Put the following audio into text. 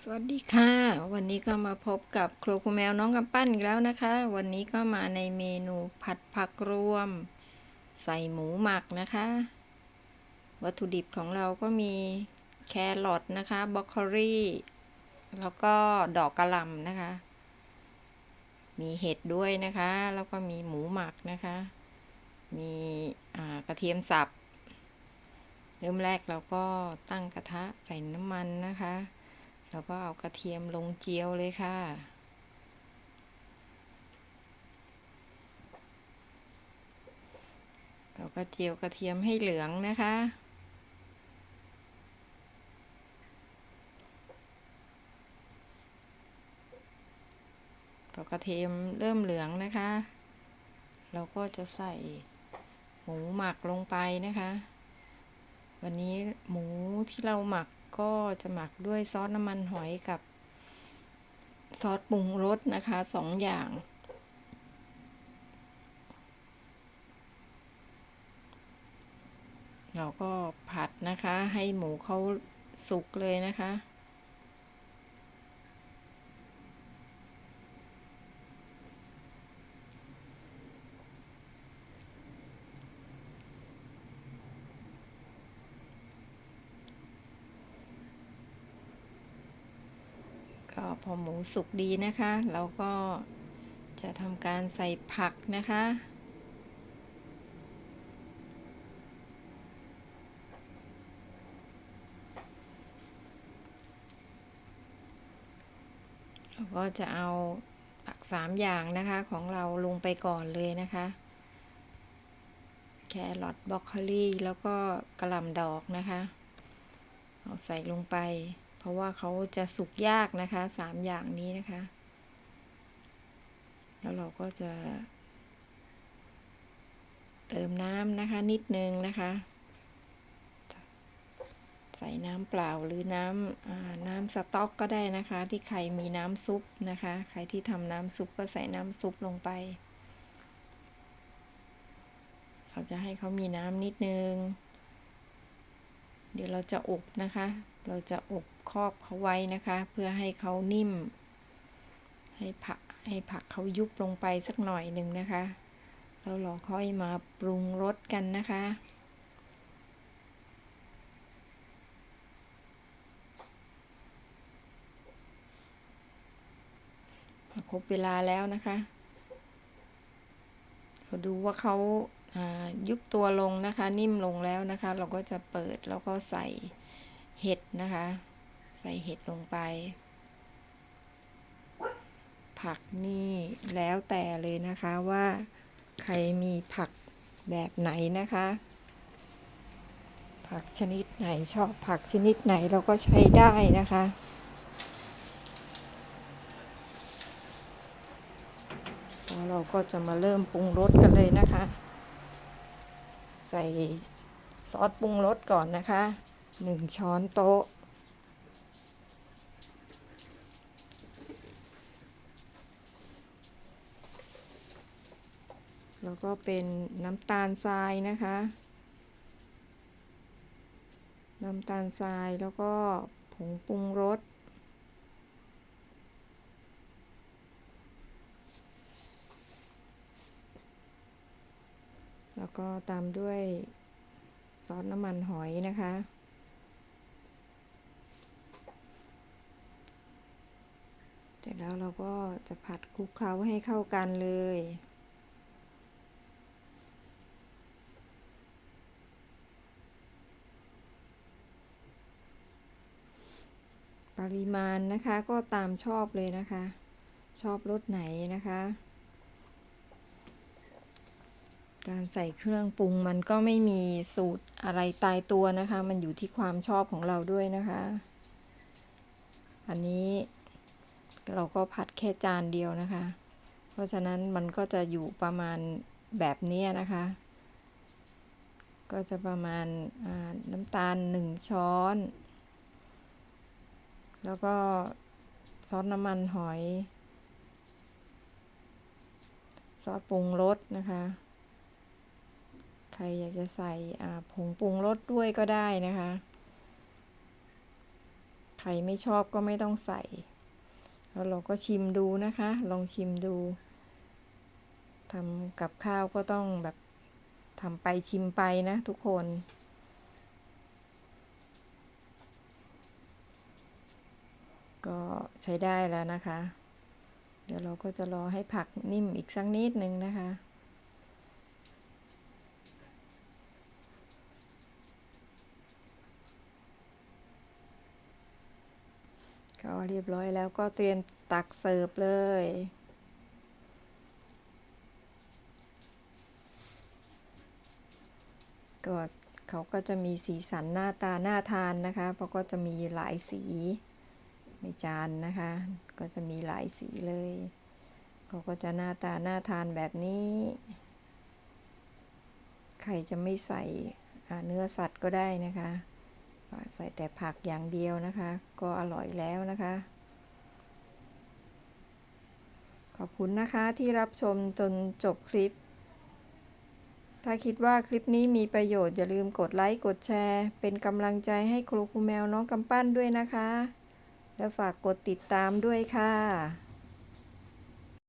สวัสดีค่ะ วันนี้ก็มาพบกับครัวคุณแมวน้องกำปั้นอีกแล้วนะคะ วันนี้ก็มาในเมนูผัดผักรวม ใส่หมูหมักนะคะ วัตถุดิบของเราก็มีแครอทนะคะบรอกโคลีแล้วก็ดอกกระหล่ำนะคะ มีเห็ดด้วยนะคะ แล้วก็มีหมูหมักนะคะ มีกระเทียมสับ เริ่มแรกเราก็ตั้งกระทะใส่น้ำมันนะคะ แล้วก็เอากระเทียมลงเจียวเลยค่ะ เราก็เจียวกระเทียมให้เหลืองนะคะ พอกระเทียมเริ่มเหลืองนะคะ เราก็จะใส่หมูหมักลงไปนะคะ วันนี้หมูที่เราหมัก ก็จะหมักด้วยซอสน้ำมันหอยกับ ซอสปรุงรสนะคะสองอย่าง เราก็ผัดนะคะให้หมูเขาสุกเลยนะคะ ก็พอหมูสุกดีนะคะ เราก็จะทำการใส่ผักนะคะ เราก็จะเอาผักสามอย่างนะคะของเราลงไปก่อนเลยนะคะ แครอทบรอกโคลีแล้วก็กระหล่ำดอกนะคะ เอาใส่ลงไป เพราะว่าเขาจะสุกยากนะคะสามอย่างนี้นะคะ แล้วเราก็จะ เติมน้ำนะคะนิดนึงนะคะ ใส่น้ำเปล่าหรือน้ำน้ำสต๊อกก็ได้นะคะ ที่ใครมีน้ำซุปนะคะ ใครที่ทำน้ำซุปก็ใส่น้ำซุปลงไป เราจะให้เขามีน้ำนิดนึงเดี๋ยวเราจะอบนะคะ เราจะอบ ครอบเขาไว้นะคะ เพื่อให้เขานิ่ม ให้ผักให้ผักเขายุบลงไปสักหน่อยหนึ่งนะคะ แล้วเราค่อยมาปรุงรสกันนะคะครบเวลาแล้วนะคะเราดูว่าเขายุบตัวลงนะคะ นิ่มลงแล้วนะคะ เราก็จะเปิดแล้วก็ใส่เห็ดนะคะ ส่เห็ดลงไป ผักนี่แล้วแต่เลยนะคะว่าใครมีผักแบบไหนนะคะ ผักชนิดไหนชอบผักชนิดไหนเราก็ใช้ได้นะคะแล้วเราก็จะมาเริ่มปรุงรสกันเลยนะคะ ใส่ซอสปรุงรสก่อนนะคะหนึ่งช้อนโต๊ะ แล้วก็เป็นน้ำตาลทรายนะคะ น้ำตาลทรายแล้วก็ผงปรุงรสแล้วก็ตามด้วยซอสน้ำมันหอยนะคะ เสร็จแล้วเราก็จะผัดคลุกเคล้าให้เข้ากันเลย ริมาณนะคะก็ตามชอบเลยนะคะ ชอบรสไหนนะคะ การใส่เครื่องปรุงมันก็ไม่มีสูตรอะไรตายตัวนะคะ มันอยู่ที่ความชอบของเราด้วยนะคะ อันนี้เราก็ผัดแค่จานเดียวนะคะ เพราะฉะนั้นมันก็จะอยู่ประมาณแบบนี้นะคะ ก็จะประมาณน้ำตาล 1 ช้อน แล้วก็ซอสน้ำมันหอย ซอสปรุงรสนะคะ ใครอยากจะใส่ผงปรุงรสด้วยก็ได้นะคะ ใครไม่ชอบก็ไม่ต้องใส่ แล้วเราก็ชิมดูนะคะ ลองชิมดูทำกับข้าวก็ต้องแบบทำไปชิมไปนะทุกคน ก็ใช้ได้แล้วนะคะ เดี๋ยวเราก็จะรอให้ผักนิ่มอีกสักนิดนึงนะคะก็เรียบร้อยแล้วก็เตรียมตักเสิร์ฟเลย ก็เขาก็จะมีสีสันหน้าตาน่าทานนะคะ เพราะก็จะมีหลายสี ในจานนะคะ ก็จะมีหลายสีเลยเขาก็จะหน้าตาน่าทานแบบนี้ ใครจะไม่ใส่เนื้อสัตว์ก็ได้นะคะใส่แต่ผักอย่างเดียวนะคะ ก็อร่อยแล้วนะคะ ขอบคุณนะคะที่รับชมจนจบคลิป ถ้าคิดว่าคลิปนี้มีประโยชน์อย่าลืมกดไลค์ กดแชร์ เป็นกำลังใจให้ครูครูแมวน้องกำปั้นด้วยนะคะ และฝากกดติดตามด้วยค่ะ